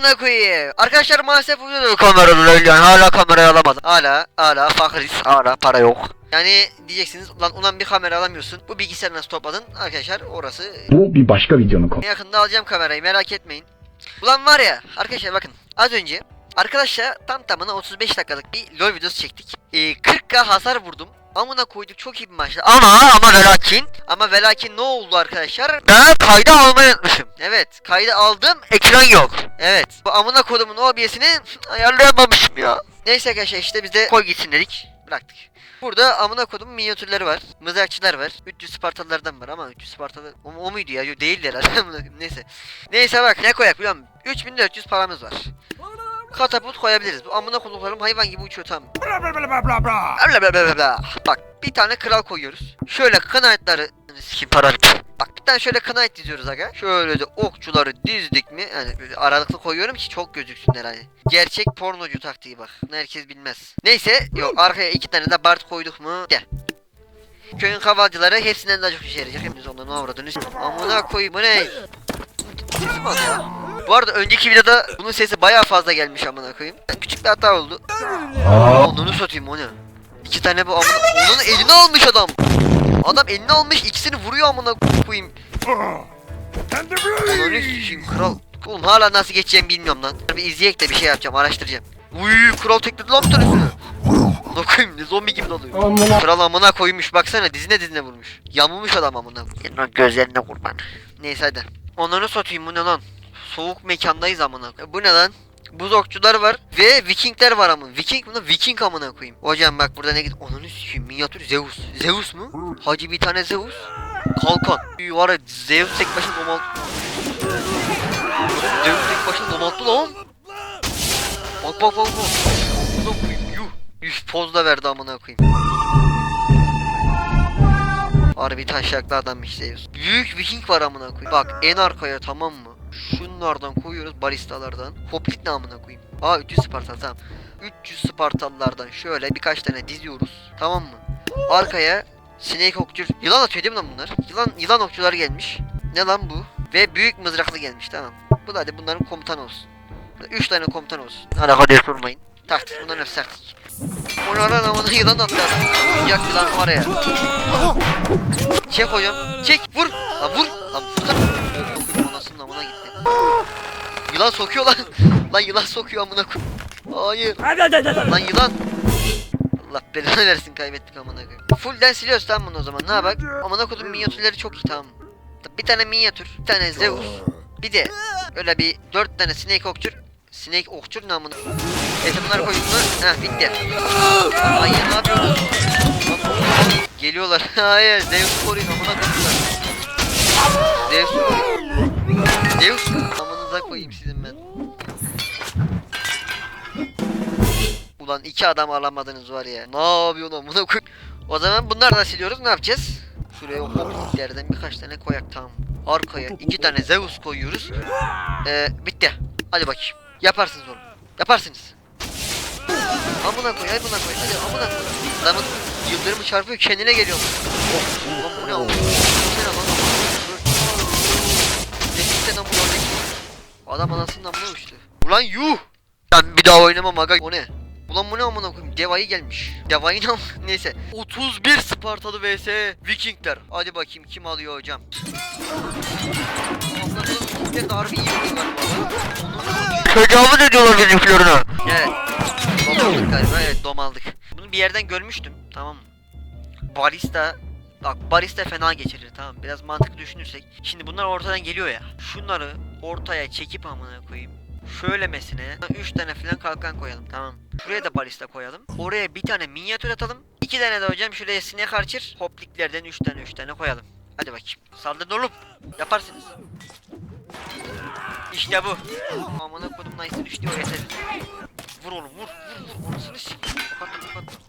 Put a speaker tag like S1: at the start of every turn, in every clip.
S1: amına koyayım. Arkadaşlar maalesef uyuyor kameralar yani hala kamerayı alamadım. Hala hala fakiriz. Hala para yok. Yani diyeceksiniz ulan ulan bir kamera alamıyorsun. Bu bilgisayarı nasıl topladın? Arkadaşlar orası
S2: Bu bir başka videonun konusu.
S1: Yakında alacağım kamerayı merak etmeyin. Ulan var ya arkadaşlar bakın az önce arkadaşlar tam tamına 35 dakikalık bir LoL videosu çektik. Ee, 40k hasar vurdum. Amına koyduk çok iyi bir maçtı. Ama ama velakin ama velakin ne oldu arkadaşlar? Ben kaydı almayı unutmuşum. Evet kaydı aldım ekran yok. Evet bu amına kodumun OBS'ini ayarlayamamışım ya. Neyse arkadaşlar işte biz de koy gitsin dedik. Bıraktık. Burada amına kodum minyatürleri var. Mızrakçılar var. 300 Spartalılardan var ama 300 Spartalı o, o muydu ya? Yok değildi herhalde. Neyse. Neyse bak ne koyak biliyor musun? 3400 paramız var. Katapult koyabiliriz. Bu amına koduklarım hayvan gibi uçuyor tam. Bla bla bla bla bla. Bak bir tane kral koyuyoruz. Şöyle knight'ları sikim para bitti. Bak bir tane şöyle knight diziyoruz aga. Şöyle de okçuları dizdik mi? Yani böyle aralıklı koyuyorum ki çok gözüksünler hani. Gerçek pornocu taktiği bak. Bunu herkes bilmez. Neyse yok arkaya iki tane de bard koyduk mu? Gel. Köyün kavalcıları hepsinden daha çok işe yarayacak. Hepiniz ondan ne avradınız? Amına koyayım bu ne? Ya. Bu arada önceki videoda bunun sesi bayağı fazla gelmiş amına koyayım. Küçük bir hata oldu. Onunu satayım o ne? İki tane bu amına... Onun elini almış adam. Adam elini almış ikisini vuruyor amına koyayım. Ananı sikeyim kral. Oğlum hala nasıl geçeceğimi bilmiyorum lan. Bir izleyek de bir şey yapacağım araştıracağım. Uy kral tekledi lan bir tanesini. Amına koyayım ne zombi gibi dalıyor. Kral amına koymuş baksana dizine dizine vurmuş. Yamulmuş adam amına. Senin o gözlerine kurban. Neyse hadi. Onları satayım bu ne lan? Soğuk mekandayız amına. E, Bu ne lan? Buz okçular var ve Vikingler var amına. Viking bunu Viking amına koyayım. Hocam bak burada ne git? Onunu sikeyim minyatür Zeus. Zeus mu? Hacı bir tane Zeus. Kalkan. Var ya Zeus tek başına domalt. Zeus tek başına domalttı lan. Bak bak bak bak. Amına koyayım yuh. Üf poz da verdi amına koyayım. Harbi taşaklı adammış Zeus. Büyük Viking var amına koyayım. Bak en arkaya tamam mı? Şunlardan koyuyoruz baristalardan. Hoplit ne amına koyayım? Aa 300 Spartalı tamam. 300 Spartalılardan şöyle birkaç tane diziyoruz. Tamam mı? Arkaya Snake okçu yılan atıyor değil mi lan bunlar? Yılan yılan okçular gelmiş. Ne lan bu? Ve büyük mızraklı gelmiş tamam. Bu da hadi bunların komutanı olsun. 3 tane komutan olsun. Alaka diye sormayın. Taktik bunların hepsi taktik. Ona lan amına yılan attı adam. Yak yılan var ya. Çek hocam. Çek vur. Lan vur. Lan vursana. Yılan sokuyor lan. lan yılan sokuyor amına koy. Hayır. lan yılan. Allah belanı versin kaybettik amına koyayım. Fullden siliyoruz tamam bunu o zaman. Ne bak? Amına koydum minyatürleri çok iyi tamam. Bir tane minyatür, bir tane Zeus, bir de öyle bir dört tane Snake okçur. Snake okçur ne amına? Neyse bunları koyduk mu? Heh bitti. Hayır ne yapıyorsun? Geliyorlar. Hayır Zeus koruyun amına koydular. Zeus koruyun. Zeus amınıza koyayım sizin ben. Ulan iki adam alamadınız var ya. Ne yapıyorsun amına koy. O zaman bunları da siliyoruz ne yapacağız? Şuraya o hopliklerden birkaç tane koyak tamam. Arkaya iki tane Zeus koyuyoruz. Ee, bitti. Hadi bakayım. Yaparsınız oğlum. Yaparsınız. Amına koy, amına koy, hadi amına koy. Adamın yıldırımı çarpıyor kendine geliyor. Oh, ulan bu ne? Adam anasının amına uçtu. Ulan yuh! Ben bir daha oynamam aga. O ne? Ulan bu ne amına koyayım? Devayı gelmiş. Devayı ne Neyse. 31 Spartalı vs Vikingler. Hadi bakayım kim alıyor hocam. Allah'ım Vikingler de harbi iyi. Tecavüz ediyorlar bizimkilerine. Evet. Domaldık galiba evet domaldık. Bunu bir yerden görmüştüm tamam mı? Barista Bak barista fena geçirir tamam mı? Biraz mantıklı düşünürsek. Şimdi bunlar ortadan geliyor ya. Şunları ortaya çekip amına koyayım. Şöylemesine 3 tane falan kalkan koyalım tamam. Şuraya da balista koyalım. Oraya bir tane minyatür atalım. 2 tane de hocam şuraya sinek archer. Hopliklerden 3 tane 3 tane koyalım. Hadi bakayım. Saldırın oğlum. Yaparsınız. İşte bu. Amına kodum nice düştü o yeter. Vur oğlum vur vur vur. Orasını sik. Kapattım kapattım.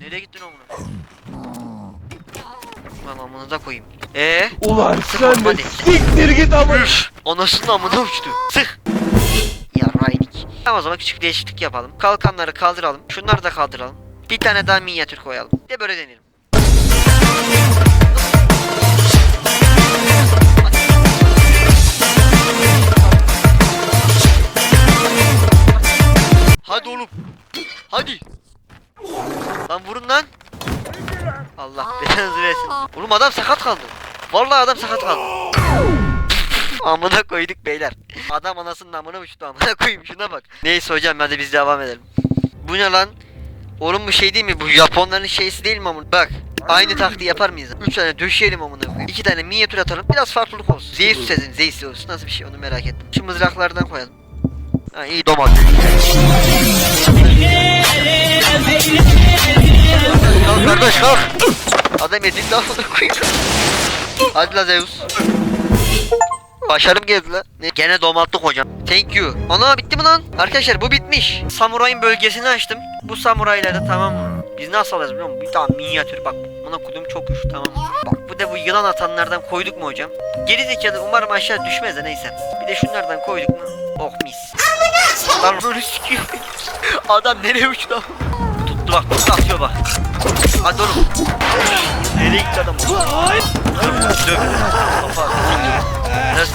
S1: Nereye gittin oğlum? Lan amınıza koyayım. Ee?
S3: Ulan
S1: Sık
S3: sen de
S1: hadi.
S3: siktir git ama.
S1: Anasının amına uçtu. Sık. Ya Raynik. Tamam o zaman küçük değişiklik yapalım. Kalkanları kaldıralım. Şunları da kaldıralım. Bir tane daha minyatür koyalım. Bir de böyle deneyelim. oğlum. Hadi. Lan vurun lan. Allah belanızı versin. Oğlum adam sakat kaldı. Vallahi adam sakat kaldı. amına koyduk beyler. Adam anasının amına uçtu amına koyayım şuna bak. Neyse hocam hadi biz devam edelim. Bu ne lan? Oğlum bu şey değil mi? Bu Japonların şeysi değil mi amına? Bak. Aynı taktiği yapar mıyız? 3 tane döşeyelim amına koyayım. 2 tane minyatür atalım. Biraz farklılık olsun. Zeus sezin, Zeus olsun. Nasıl bir şey onu merak ettim. Şu mızraklardan koyalım. İyi domat. Kalk kardeş kalk. Adam ezildi amına koyayım. Hadi la Zeus. Başarım geldi la. Ne? Gene domalttık hocam. Thank you. Ana bitti mi lan? Arkadaşlar bu bitmiş. Samurayın bölgesini açtım. Bu samuraylarda tamam mı? Biz nasıl alırız biliyor musun? Bir tane minyatür bak. Buna kudum çok güçlü tamam? Bak bu da bu yılan atanlardan koyduk mu hocam? Geri zekalı umarım aşağı düşmez de neyse. Bir de şunlardan koyduk mu? Oh mis. Lan bunu sikiyor. Adam nereye uçtu? Tuttu bak tuttu atıyor bak. Hadi oğlum. Nereye gitti adam? Döv. Kafa. Biraz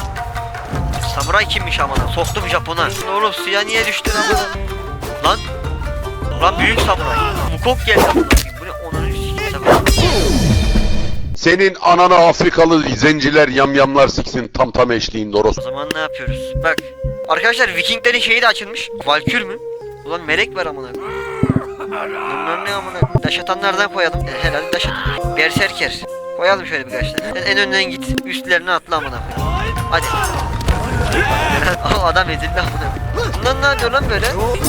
S1: Samuray kimmiş amına? Soktum Japon'a. Oğlum suya niye düştün amına? Lan. Lan büyük samuray. Mukok geldi amına. Bu ne? Onun.
S2: Senin anana Afrikalı zenciler yamyamlar siksin tam tam eşliğinde
S1: O
S2: orospu.
S1: zaman ne yapıyoruz? Bak. Arkadaşlar Vikinglerin şeyi de açılmış. Valkür mü? Ulan melek var amına. Bunlar ne amına? Daş atanlardan koyalım. E, herhalde daş atılır. Berserker. Koyalım şöyle birkaç tane. En önden git. Üstlerine atla amına. Hadi. Aa, adam ezildi amına. Bunlar ne yapıyor lan böyle? Hadi oğlum.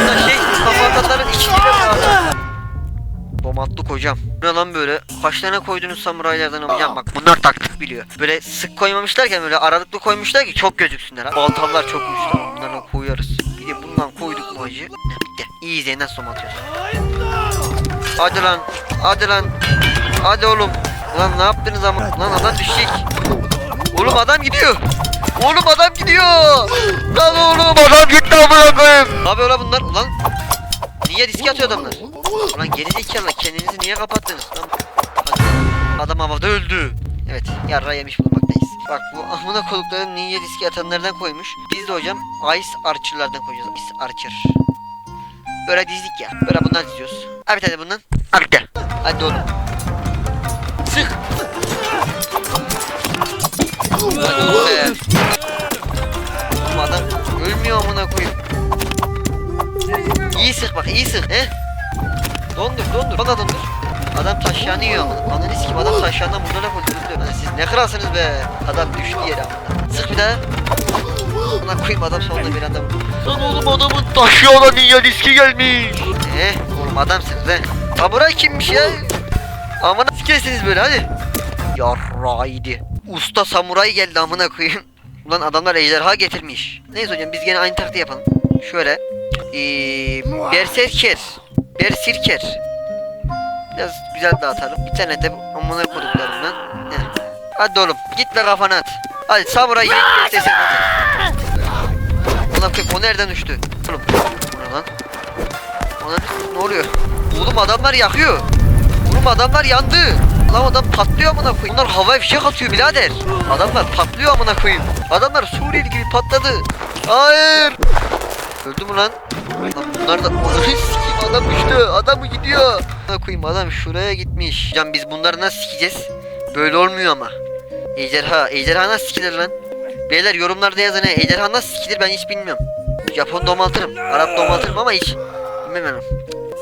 S1: Bunlar şey kafatanların içinde mi adam? Domatlık hocam. Ne lan böyle? Kaç tane koydunuz samuraylardan hocam bak bunlar taktik biliyor. Böyle sık koymamışlarken böyle aralıklı koymuşlar ki çok gözüksünler. ha. Baltalar çok güçlü. Bunlardan koyuyoruz. Bir de bundan koyduk mu hacı? Ne bitti. İyi izleyin nasıl domatıyoruz. Hadi lan. Hadi lan. Hadi oğlum. Lan ne yaptınız ama? Lan adam düşecek. Oğlum adam gidiyor. Oğlum adam gidiyor. Lan oğlum adam gitti amına koyayım. Ne yapıyor lan bunlar? Ulan Niye riske atıyor adamlar? Ulan gerizekalı kendinizi niye kapattınız? Lan. Adam havada öldü. Evet yarra yemiş bulunmaktayız. Bak bu amına koduklarım niye riske atanlardan koymuş. Biz de hocam Ice Archer'lardan koyacağız. Ice Archer. Böyle dizdik ya. Böyle bundan diziyoruz. Abi bir tane bundan. Abi bir de. Hadi oğlum. Sık. Oğlum adam ölmüyor amına koyayım. İyi sık bak iyi sık he. Dondur dondur bana dondur. Adam taşyanı yiyor ama. Ananı sikim adam taşyandan burada laf öldürdü. Lan siz ne kralsınız be. Adam düştü yere amına. Sık bir daha. Buna koyayım adam sonunda bir adam. Lan oğlum adamın taşyanan iyi riski gelmiş. Eh oğlum adamsınız he. Samuray kimmiş ya? Amına sikesiniz böyle hadi. Yarraydı. Usta samuray geldi amına koyayım. Ulan adamlar ejderha getirmiş. Neyse hocam biz gene aynı taktiği yapalım. Şöyle. Ee, berserker. Bersirker. Biraz güzel dağıtalım. Bir tane de amına koduklarından. Heh. Hadi oğlum git ve kafana at. Hadi samuray yiyip göstersin. Ulan koyayım o nereden düştü? Oğlum. Lan? Ona ne oluyor? Oğlum adamlar yakıyor. Oğlum adamlar yandı. Lan adam patlıyor amına koyayım. Bunlar havai fişek atıyor birader. Adamlar patlıyor amına koyayım. Adamlar Suriyeli gibi patladı. Hayır. Öldü mü lan? Bunlar da sikeyim adam düştü. Adam gidiyor. Koyayım adam şuraya gitmiş. Hocam biz bunları nasıl sikeceğiz? Böyle olmuyor ama. Ejderha. Ejderha nasıl sikilir lan? Beyler yorumlarda yazın he. Ejderha nasıl sikilir ben hiç bilmiyorum. Japon domaltırım. Arap domaltırım ama hiç bilmem.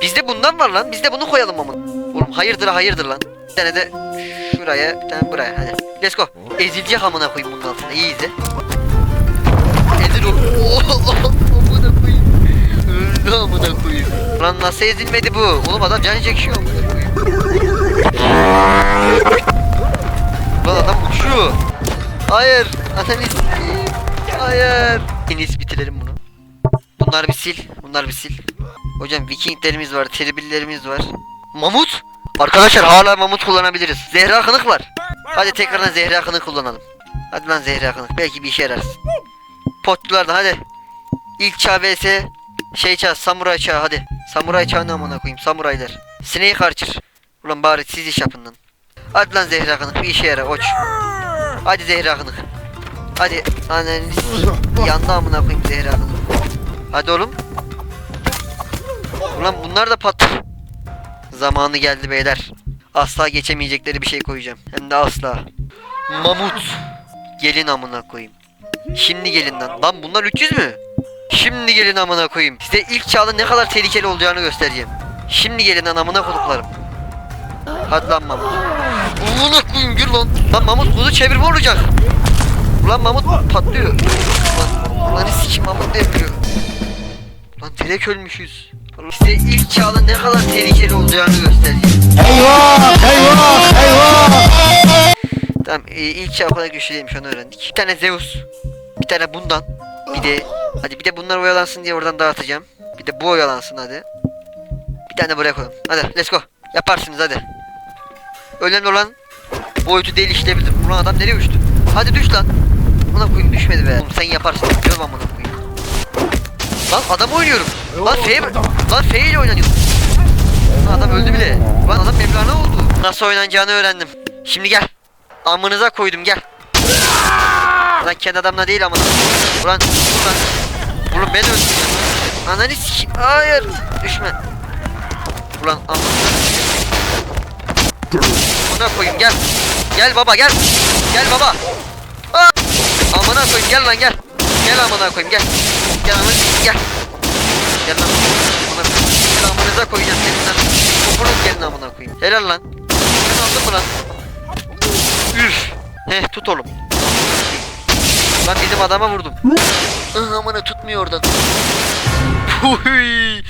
S1: Bizde bundan var lan. Bizde bunu koyalım ama. Oğlum hayırdır hayırdır lan. Bir tane de şuraya, bir tane buraya. Hadi. Let's go. Ezilecek amına koyayım bunun altında. İyi izle. Ezil ol. Öldü amına koyayım. Lan nasıl ezilmedi bu? Oğlum adam can çekiyor amına koyayım. Lan adam uçuyor. Hayır. Sikeyim. Hayır. En bitirelim bunu. Bunlar bir sil. Bunlar bir sil. Hocam vikinglerimiz var. Tribillerimiz var. Mamut. Arkadaşlar hala mamut kullanabiliriz. Zehra kınık var. Hadi tekrardan zehra kınık kullanalım. Hadi lan zehra kınık. Belki bir işe yararsın. Potçular da hadi. İlk çağ vs şey çağ samuray çağı hadi. Samuray çağını amına koyayım samuraylar. Snake Archer. Ulan bari siz iş yapın lan. Hadi lan zehra kınık bir işe yara oç. Hadi zehra kınık. Hadi ananı yandı amına koyayım zehra kınık. Hadi oğlum. Ulan bunlar da patlar. Zamanı geldi beyler. Asla geçemeyecekleri bir şey koyacağım. Hem de asla. Mamut. Gelin amına koyayım. Şimdi gelin lan. Lan bunlar 300 mü? Şimdi gelin amına koyayım. Size ilk çağın ne kadar tehlikeli olacağını göstereceğim. Şimdi gelin lan amına koduklarım. Hadi lan Mamut. Amına koyayım gir lan. Lan Mamut kuzu çevirme olacak. Ulan Mamut patlıyor. Ulan, ulan sikim Mamut devriyor. Lan direkt ölmüşüz. Size ilk çağın ne kadar tehlikeli olacağını göstereceğim. Tamam e, ilk çağ kadar güçlü değilmiş onu öğrendik. Bir tane Zeus. Bir tane bundan. Bir de hadi bir de bunlar oyalansın diye oradan dağıtacağım. Bir de bu oyalansın hadi. Bir tane buraya koyalım. Hadi let's go. Yaparsınız hadi. Önemli olan boyutu değil işleyebilir. Ulan adam nereye uçtu? Hadi düş lan. Buna koyayım düşmedi be. Oğlum sen yaparsın. Diyorum amına koyayım. Lan adam oynuyorum. Lan F Lan F ile oynanıyor. Lan adam öldü bile. Lan adam Mevlana oldu. Nasıl oynanacağını öğrendim. Şimdi gel. Amınıza koydum gel. Lan kendi adamla değil amına. Ulan ulan. Oğlum ben öldüm. Ananı sikeyim. Hayır. Düşme. Ulan amına. Amına koyayım gel. Gel baba gel. Gel baba. Aa! Amına koyayım gel lan gel. Gel amına koyayım gel. Gel amına gel. Gel lan. Amına koyayım. Gel amınıza koyacağım gelin lan. Topunuz gelin amına koyayım. Helal lan. Sen aldın mı lan? Üf. Heh tut oğlum. Lan bizim adama vurdum. Ah amına tutmuyor oradan. Huy.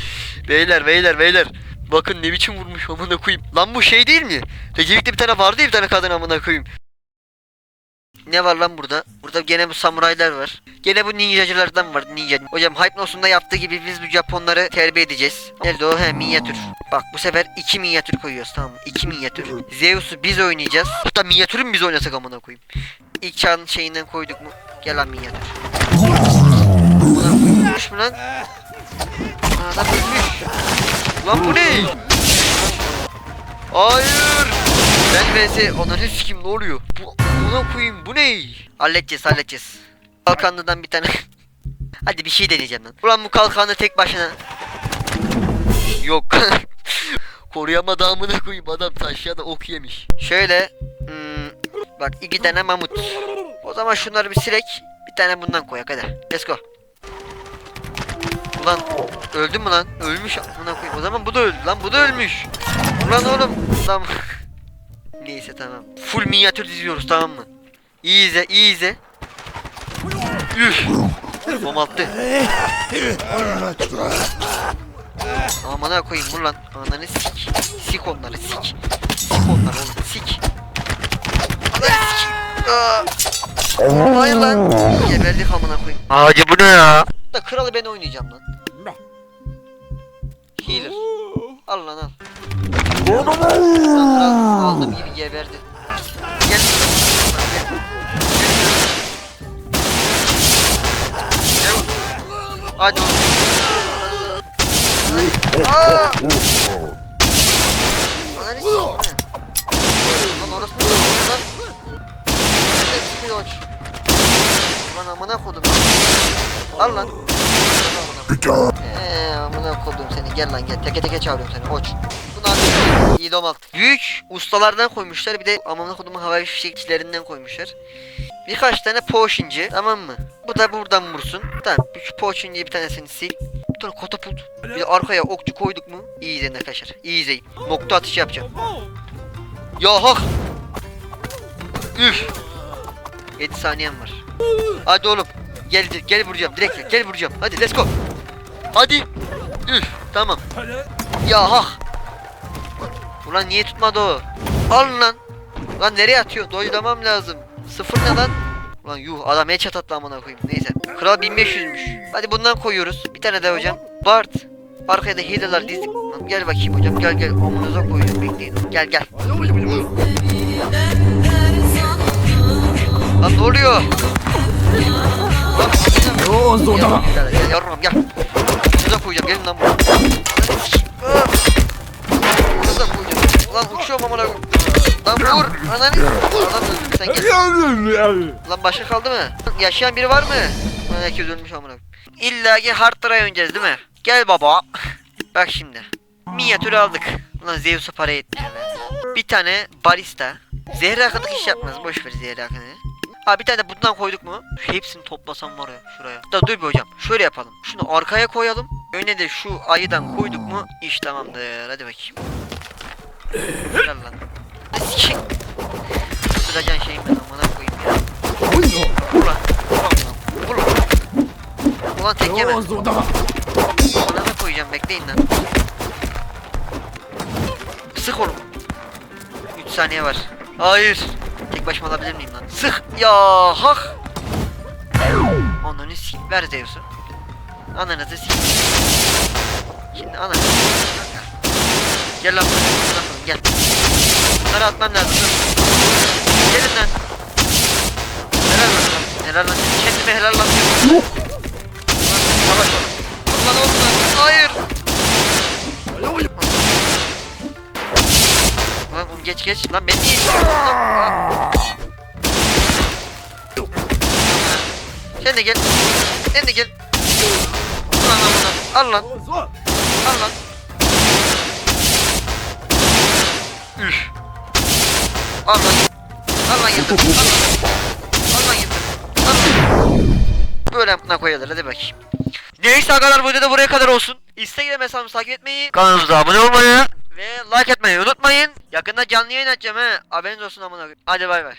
S1: Beyler beyler beyler. Bakın ne biçim vurmuş amına koyayım. Lan bu şey değil mi? Recep'te bir tane vardı ya bir tane kadın amına koyayım. Ne var lan burada? Burada gene bu samuraylar var. Gene bu ninjacılardan var ninja. Hocam Hypnos'unda yaptığı gibi biz bu Japonları terbiye edeceğiz. Nerede o? He minyatür. Bak bu sefer iki minyatür koyuyoruz tamam mı? İki minyatür. Zeus'u biz oynayacağız. Hatta minyatürü mü biz oynasak amına koyayım. İlk çağın şeyinden koyduk mu? Gel lan minyatür. Koymuş mu lan? Adam ölmüş. Lan bu ne? Hayır. Ben vs onları sikim ne oluyor? Bu ona koyayım bu ne? Halledeceğiz halledeceğiz. Kalkanlıdan bir tane. Hadi bir şey deneyeceğim lan. Ulan bu kalkanı tek başına. Yok. Koruyamadı amına koyayım adam taşya da ok yemiş. Şöyle. hmm, bak iki tane mamut. O zaman şunları bir silek. Bir tane bundan koyak hadi. Let's go. Ulan öldü mü lan? Ölmüş amına koyayım. O zaman bu da öldü lan. Bu da ölmüş. Ulan oğlum. Lan. Neyse tamam. Full minyatür diziyoruz tamam mı? İyi izle, iyi izle. Üf. Bomalttı. Amına koyayım vur lan. Ananı sik. Sik onları sik. Sik onları oğlum sik. Ananı sik. Aa. Hayır lan. Geberdik amına koyayım. Hacı bu ne ya? Da kralı ben oynayacağım lan. Healer. Al lan al. Lan kral aldım gibi geberdi. Gel. Gel. Hadi oğlum. Aa! Ananı sikeyim. Lan orası ne lan? Nerede çıkıyor? Lan amına kodum. Al lan. Eee amına kodum seni gel lan gel teke teke çağırıyorum seni oç. Bunu artık iyi domalt. Büyük ustalardan koymuşlar bir de amına kodumun havai fişekçilerinden koymuşlar. Birkaç tane poşinci tamam mı? Bu da buradan vursun. Tamam şu poşinciyi bir tanesini sil. Bir tane katapult. Bir de arkaya okçu koyduk mu? İyi izleyin arkadaşlar. İyi izleyin. Nokta atışı yapacağım. Ya hak. Üf. 7 saniyem var. Hadi oğlum. Gel gel vuracağım direkt gel, gel vuracağım. Hadi let's go. Hadi. Üf tamam. Ya hak. Ulan niye tutmadı o? Al lan. Lan nereye atıyor? Doylamam lazım. Sıfır ne lan? Ulan yuh adam headshot attı amına koyayım. Neyse. Kral 1500'müş. Hadi bundan koyuyoruz. Bir tane de hocam. Bart. Arkaya da healer'lar dizdik. Lan Gel bakayım hocam gel gel. Omunuza koyacağım bekleyin. Gel gel. Lan ne oluyor? Lan amına- Gel, gel, gel yavrum gel. Şurada koyacağım gelin lan buraya. Şurada koyacağım. Lan uçuyorum amına koyayım. Lan vur. Ananı. Adam öldü sen gel. Lan başka kaldı mı? Yaşayan biri var mı? Lan herkes ölmüş amına. İlla ki hard drive oynayacağız değil mi? Gel baba. Bak şimdi. Minyatür aldık. Ulan Zeus'a para be. Bir tane barista. Zehir akınlık iş yapmaz. Boş ver zehir akını. Ha bir tane de bundan koyduk mu? Hepsini toplasam var ya şuraya. Da dur bir hocam. Şöyle yapalım. Şunu arkaya koyalım. Öne de şu ayıdan koyduk mu? İş tamamdır. Hadi bakayım. Helal lan. Sikin. Sıracan şeyim ben amına koyayım ya. Vur lan. Vur lan. Vur lan. Ulan tek yeme.
S3: 做到。
S1: Ona da koyacağım bekleyin lan. Sık oğlum. 3 saniye var. Hayır. Başıma alabilir miyim lan? Sık. Ya hak. Ananı sikeyim. Ver Zeus'u. Ananızı sikeyim. Şimdi ananı sikeyim. Gel lan buraya. Gel. Bunları atmam lazım. Gelin lan. Helal lan. Helal lan. Kendime helal lan. Yavaş ol. Lan oğlum lan. Hayır. Lan oğlum geç geç. Lan ben niye Sen de gel. Sen de gel. Ulan lan ulan. Al lan.
S3: 做。
S1: Al lan. Üf. Al lan. Al lan yıldız. Al lan. Al lan yıldız. Al lan. Böyle amına koyalım hadi bakayım. Neyse arkadaşlar bu videoda buraya kadar olsun. Instagram hesabımızı takip etmeyi, kanalımıza abone olmayı ve like etmeyi unutmayın. Yakında canlı yayın açacağım he. Haberiniz olsun amına. Hadi bay bay.